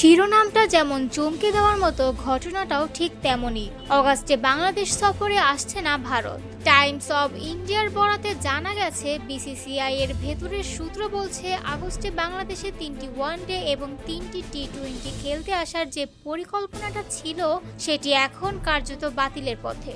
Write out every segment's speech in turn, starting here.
শিরোনামটা যেমন চমকে দেওয়ার মতো ঘটনাটাও ঠিক তেমনই। অগাস্টে বাংলাদেশ সফরে আসছে না ভারত। টাইমস অব ইন্ডিয়ার বরাতে জানা গেছে, বিসিসিআই এর ভেতরের সূত্র বলছে, আগস্টে বাংলাদেশে তিনটি ওয়ানডে এবং তিনটি টি টোয়েন্টি খেলতে আসার যে পরিকল্পনাটা ছিল, সেটি এখন কার্যত বাতিলের পথে।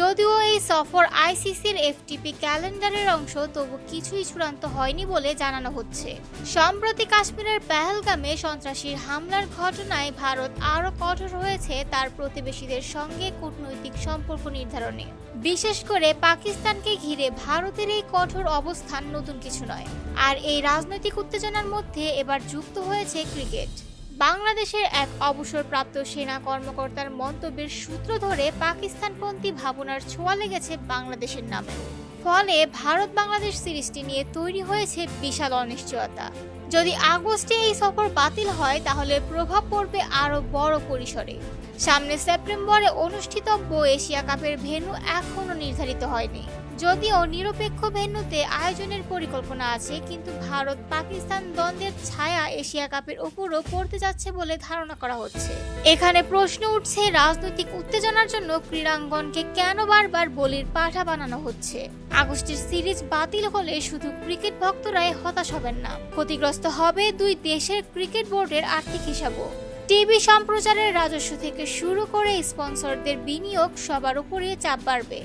যদিও এই সফর আইসিসির এফটিপি ক্যালেন্ডারের অংশ, তবু কিছুই চূড়ান্ত হয়নি বলে জানানো হচ্ছে। সম্প্রতি কাশ্মীরের পেহেলগামে সন্ত্রাসীর হামলার ঘটনায় ভারত আরও কঠোর হয়েছে তার প্রতিবেশীদের সঙ্গে কূটনৈতিক সম্পর্ক নির্ধারণে। বিশেষ করে পাকিস্তানকে ঘিরে ভারতের এই কঠোর অবস্থান নতুন কিছু নয়। আর এই রাজনৈতিক উত্তেজনার মধ্যে এবার যুক্ত হয়েছে ক্রিকেট। বাংলাদেশের এক অবসরপ্রাপ্ত সেনা কর্মকর্তার মন্তব্যের সূত্র ধরে পাকিস্তানপন্থী ভাবনার ছোঁয়া লেগেছে বাংলাদেশের নামে। ফলে ভারত বাংলাদেশ সিরিজটি নিয়ে তৈরি হয়েছে বিশাল অনিশ্চয়তা। যদি আগস্টে এই সফর বাতিল হয়, তাহলে প্রভাব পড়বে আরও বড় পরিসরে। সামনে সেপ্টেম্বরে অনুষ্ঠিতব্য এশিয়া কাপের ভেন্যু এখনও নির্ধারিত হয়নি। যদিও নিরপেক্ষ ভেন্যুতে আয়োজনের পরিকল্পনা আছে, কিন্তু ভারত পাকিস্তান দ্বন্দ্বের ছায়া এশিয়া কাপের উপরও পড়তে যাচ্ছে বলে ধারণা করা হচ্ছে। এখানে প্রশ্ন উঠছে, রাজনৈতিক উত্তেজনার জন্য ক্রীড়াঙ্গনকে কেন বারবার বলির পাঠা বানানো হচ্ছে? আগস্টের সিরিজ বাতিল হলে শুধু ক্রিকেট ভক্তরাই হতাশ হবেন না। ক্ষতিগ্রস্ত হবে দুই দেশের ক্রিকেট বোর্ডের আর্থিক হিসাবও। টিভি সম্প্রচারের রাজস্ব থেকে শুরু করে স্পন্সরদের বিনিয়োগ সবার উপরে চাপ বাড়বে।